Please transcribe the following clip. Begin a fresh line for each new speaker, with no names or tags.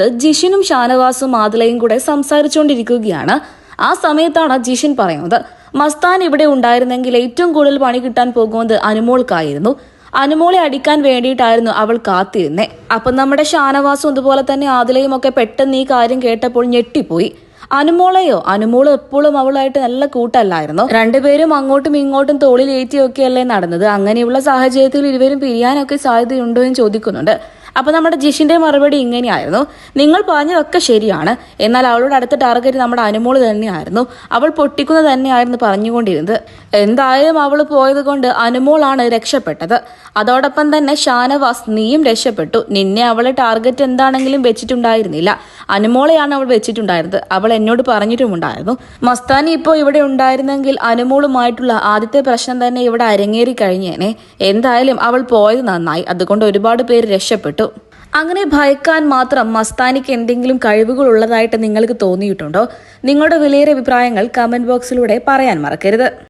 കാണിക്കുന്നത് ജിഷിനും ഷാനവാസും മാതലയും കൂടെ സംസാരിച്ചുകൊണ്ടിരിക്കുകയാണ്. ആ സമയത്താണ് ജിഷിൻ പറയുന്നത് മസ്താൻ ഇവിടെ ഉണ്ടായിരുന്നെങ്കിൽ ഏറ്റവും കൂടുതൽ പണി കിട്ടാൻ പോകുന്നത് അനുമോൾക്കായിരുന്നു. അനുമോളെ അടിക്കാൻ വേണ്ടിയിട്ടായിരുന്നു അവൾ കാത്തിരുന്നേ. അപ്പം നമ്മുടെ ഷാനവാസും അതുപോലെ തന്നെ ആദിലയും ഒക്കെ പെട്ടെന്ന് ഈ കാര്യം കേട്ടപ്പോൾ ഞെട്ടിപ്പോയി. അനുമോളെയോ? അനുമോൾ എപ്പോഴും അവളായിട്ട് നല്ല കൂട്ടല്ലായിരുന്നു. രണ്ടുപേരും അങ്ങോട്ടും ഇങ്ങോട്ടും തോളിലേറ്റിയൊക്കെയല്ലേ നടന്നത്. അങ്ങനെയുള്ള സാഹചര്യത്തിൽ ഇരുവരും പിരിയാനൊക്കെ സാധ്യതയുണ്ടോ എന്ന് ചോദിക്കുന്നുണ്ട്. അപ്പൊ നമ്മുടെ ജിഷിന്റെ മറുപടി ഇങ്ങനെയായിരുന്നു. നിങ്ങൾ പറഞ്ഞതൊക്കെ ശരിയാണ്. എന്നാൽ അവളോട് അടുത്ത ടാർഗറ്റ് നമ്മുടെ അനുമോൾ തന്നെയായിരുന്നു. അവൾ പൊട്ടിക്കുന്നത് തന്നെയായിരുന്നു പറഞ്ഞുകൊണ്ടിരുന്നത്. എന്തായാലും അവൾ പോയത് കൊണ്ട് അനുമോളാണ് രക്ഷപ്പെട്ടത്. അതോടൊപ്പം തന്നെ ഷാനവാസ് നീയും രക്ഷപ്പെട്ടു. നിന്നെ അവളെ ടാർഗറ്റ് എന്താണെങ്കിലും വെച്ചിട്ടുണ്ടായിരുന്നില്ല. അനുമോളെയാണ് അവൾ വെച്ചിട്ടുണ്ടായിരുന്നത്. അവൾ എന്നോട് പറഞ്ഞിട്ടുമുണ്ടായിരുന്നു. മസ്താനി ഇപ്പോൾ ഇവിടെ ഉണ്ടായിരുന്നെങ്കിൽ അനുമോളുമായിട്ടുള്ള ആദ്യത്തെ പ്രശ്നം തന്നെ ഇവിടെ അരങ്ങേറി കഴിഞ്ഞേനെ. എന്തായാലും അവൾ പോയത് നന്നായി. അതുകൊണ്ട് ഒരുപാട് പേര് രക്ഷപ്പെട്ടു. അങ്ങനെ ഭയക്കാൻ മാത്രം മസ്താനിക്ക് എന്തെങ്കിലും കഴിവുകൾ ഉള്ളതായിട്ട് നിങ്ങൾക്ക് തോന്നിയിട്ടുണ്ടോ? നിങ്ങളുടെ വിലയേറെ അഭിപ്രായങ്ങൾ കമന്റ് ബോക്സിലൂടെ പറയാൻ മറക്കരുത്.